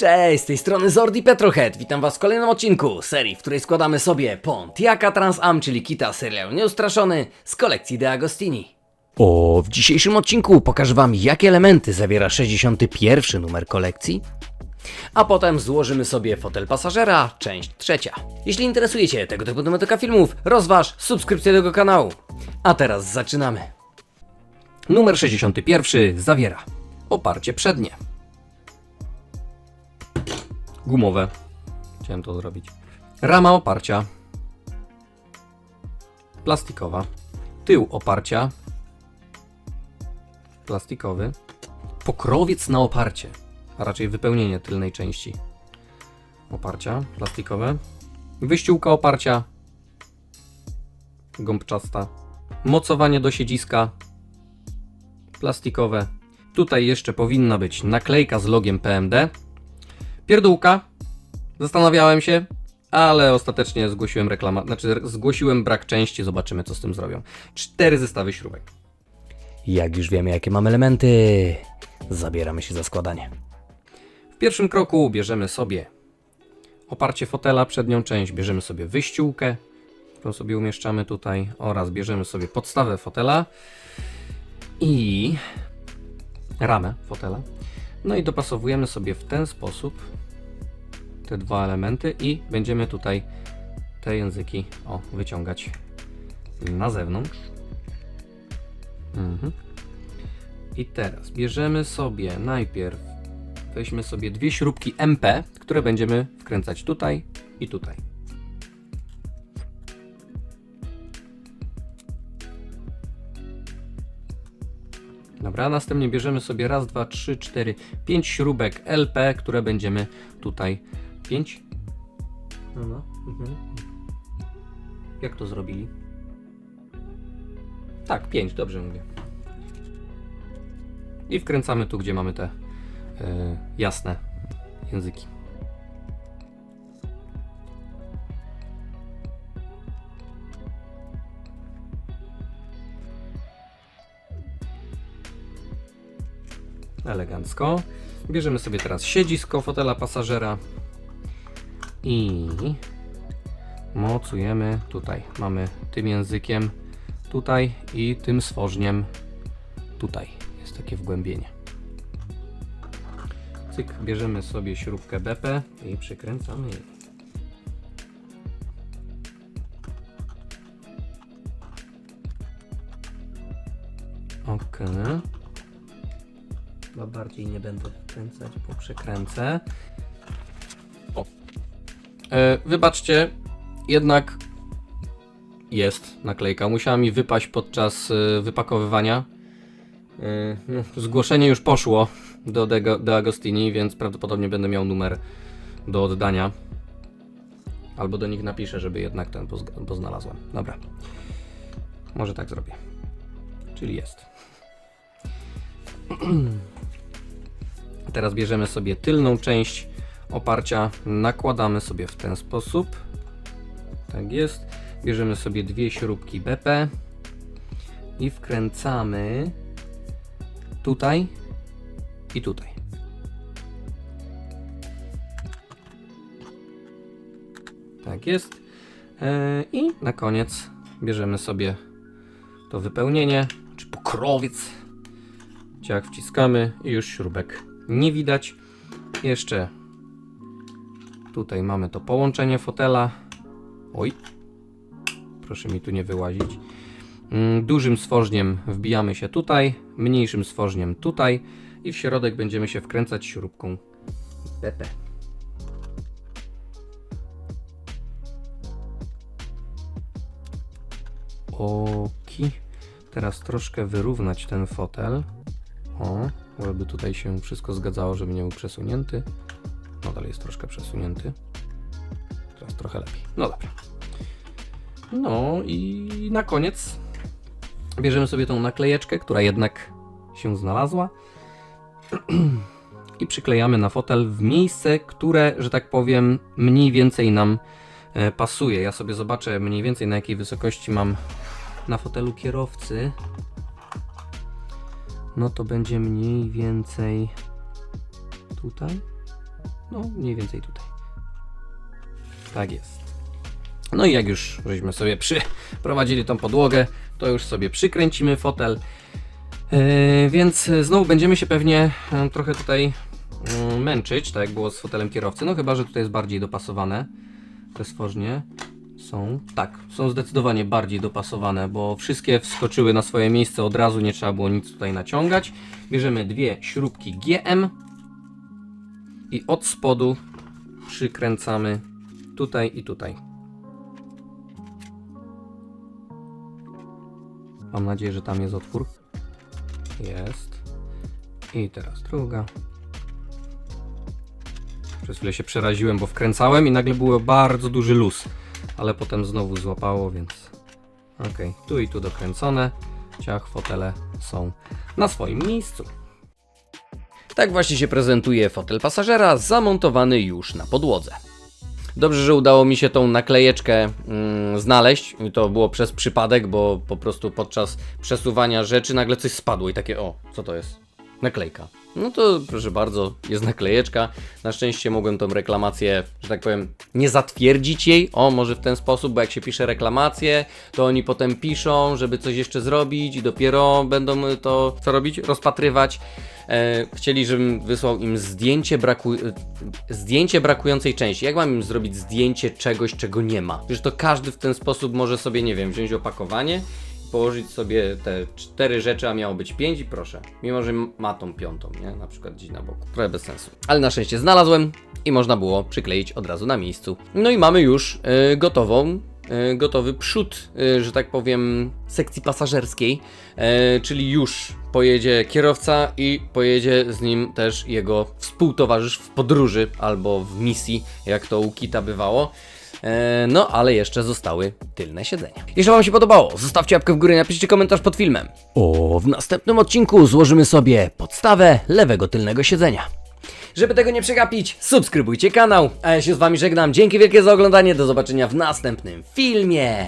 Cześć, z tej strony Zordi Petrohead. Witam Was w kolejnym odcinku serii, w której składamy sobie Pontiaca Trans Am, czyli kita serial nieustraszony z kolekcji De Agostini. O, w dzisiejszym odcinku pokażę Wam, jakie elementy zawiera 61 numer kolekcji, a potem złożymy sobie fotel pasażera, część trzecia. Jeśli interesuje Cię tego typu tematyka filmów, rozważ subskrypcję tego kanału. A teraz zaczynamy. Numer 61 zawiera oparcie przednie. Gumowe. Chciałem to zrobić. Rama oparcia. Plastikowa. Tył oparcia. Plastikowy. Pokrowiec na oparcie. A raczej wypełnienie tylnej części. Oparcia plastikowe. Wyściółka oparcia. Gąbczasta. Mocowanie do siedziska. Plastikowe. Tutaj jeszcze powinna być naklejka z logiem PMD. Pierdółka. Zastanawiałem się, ale ostatecznie zgłosiłem reklamę, znaczy zgłosiłem brak części, zobaczymy co z tym zrobią. Cztery zestawy śrubek. Jak już wiemy jakie mamy elementy, zabieramy się za składanie. W pierwszym kroku bierzemy sobie oparcie fotela, przednią część, bierzemy sobie wyściółkę, którą sobie umieszczamy tutaj oraz bierzemy sobie podstawę fotela i ramę fotela. No i dopasowujemy sobie w ten sposób te dwa elementy i będziemy tutaj te języki o, wyciągać na zewnątrz. Mhm. I teraz bierzemy sobie najpierw, weźmy sobie dwie śrubki MP, które będziemy wkręcać tutaj i tutaj. Dobra, następnie bierzemy sobie raz, dwa, trzy, cztery, pięć śrubek LP, które będziemy tutaj. Pięć? No, no. Mhm. Jak to zrobili? Tak, pięć, dobrze mówię. I wkręcamy tu, gdzie mamy te e, jasne języki. elegancko. Bierzemy sobie teraz siedzisko fotela pasażera i mocujemy tutaj. Mamy tym językiem tutaj i tym stworzniem tutaj. Jest takie wgłębienie. Cyk, bierzemy sobie śrubkę BP i przykręcamy. Ok. Chyba bardziej nie będę wkręcać, bo przekręcę. E, wybaczcie, jednak jest naklejka. Musiała mi wypaść podczas e, wypakowywania. E, no, zgłoszenie już poszło do De, De Agostini, więc prawdopodobnie będę miał numer do oddania. Albo do nich napiszę, żeby jednak ten, bo, zg- bo znalazłem. Dobra. Może tak zrobię. Czyli jest. Teraz bierzemy sobie tylną część oparcia, nakładamy sobie w ten sposób. Tak jest. Bierzemy sobie dwie śrubki BP i wkręcamy tutaj i tutaj. Tak jest. E, I na koniec bierzemy sobie to wypełnienie, czy pokrowiec. Ciach wciskamy i już śrubek nie widać. Jeszcze tutaj mamy to połączenie fotela. Oj, proszę mi tu nie wyłazić. Mm, Dużym stworzniem wbijamy się tutaj, mniejszym stworzniem tutaj i w środek będziemy się wkręcać śrubką BP. Oki. Teraz troszkę wyrównać ten fotel. O, żeby tutaj się wszystko zgadzało, żeby nie był przesunięty. Nadal jest troszkę przesunięty. Teraz trochę lepiej. No dobra. No i na koniec bierzemy sobie tą naklejeczkę, która jednak się znalazła i przyklejamy na fotel w miejsce, które, że tak powiem, mniej więcej nam e, pasuje. Ja sobie zobaczę mniej więcej na jakiej wysokości mam na fotelu kierowcy no to będzie mniej więcej tutaj. No, mniej więcej tutaj. Tak jest. No i jak już żeśmy sobie przyprowadzili tą podłogę, to już sobie przykręcimy fotel. Yy, więc znowu będziemy się pewnie yy, trochę tutaj yy, męczyć, tak jak było z fotelem kierowcy. No chyba, że tutaj jest bardziej dopasowane te stworznie. Są, tak, są zdecydowanie bardziej dopasowane, bo wszystkie wskoczyły na swoje miejsce od razu, nie trzeba było nic tutaj naciągać. Bierzemy dwie śrubki GM i od spodu przykręcamy tutaj i tutaj. Mam nadzieję, że tam jest otwór. Jest. I teraz druga. Przez chwilę się przeraziłem, bo wkręcałem i nagle był bardzo duży luz. Ale potem znowu złapało, więc... Ok, tu i tu dokręcone. Ciach, fotele są na swoim miejscu. Tak właśnie się prezentuje fotel pasażera zamontowany już na podłodze. Dobrze, że udało mi się tą naklejeczkę mm, znaleźć. To było przez przypadek, bo po prostu podczas przesuwania rzeczy nagle coś spadło i takie o, co to jest? Naklejka. No to proszę bardzo, jest naklejeczka. Na szczęście mogłem tą reklamację, że tak powiem, nie zatwierdzić jej. O, może w ten sposób, bo jak się pisze reklamację, to oni potem piszą, żeby coś jeszcze zrobić i dopiero będą to co robić? Rozpatrywać. E, chcieli, żebym wysłał im zdjęcie, braku... e, zdjęcie brakującej części. Jak mam im zrobić zdjęcie czegoś, czego nie ma? Przecież to każdy w ten sposób może sobie, nie wiem, wziąć opakowanie, położyć sobie te cztery rzeczy, a miało być pięć i proszę. Mimo, że ma tą piątą, nie? Na przykład gdzieś na boku. Trochę bez sensu. Ale na szczęście znalazłem i można było przykleić od razu na miejscu. No i mamy już e, gotową e, gotowy przód, e, że tak powiem, sekcji pasażerskiej, e, czyli już pojedzie kierowca i pojedzie z nim też jego współtowarzysz w podróży albo w misji, jak to u Kita bywało. E, No, ale jeszcze zostały tylne siedzenia. Jeśli Wam się podobało, zostawcie łapkę w górę i napiszcie komentarz pod filmem. O, w następnym odcinku złożymy sobie podstawę lewego tylnego siedzenia. Żeby tego nie przegapić, subskrybujcie kanał. A ja się z Wami żegnam. Dzięki wielkie za oglądanie. Do zobaczenia w następnym filmie.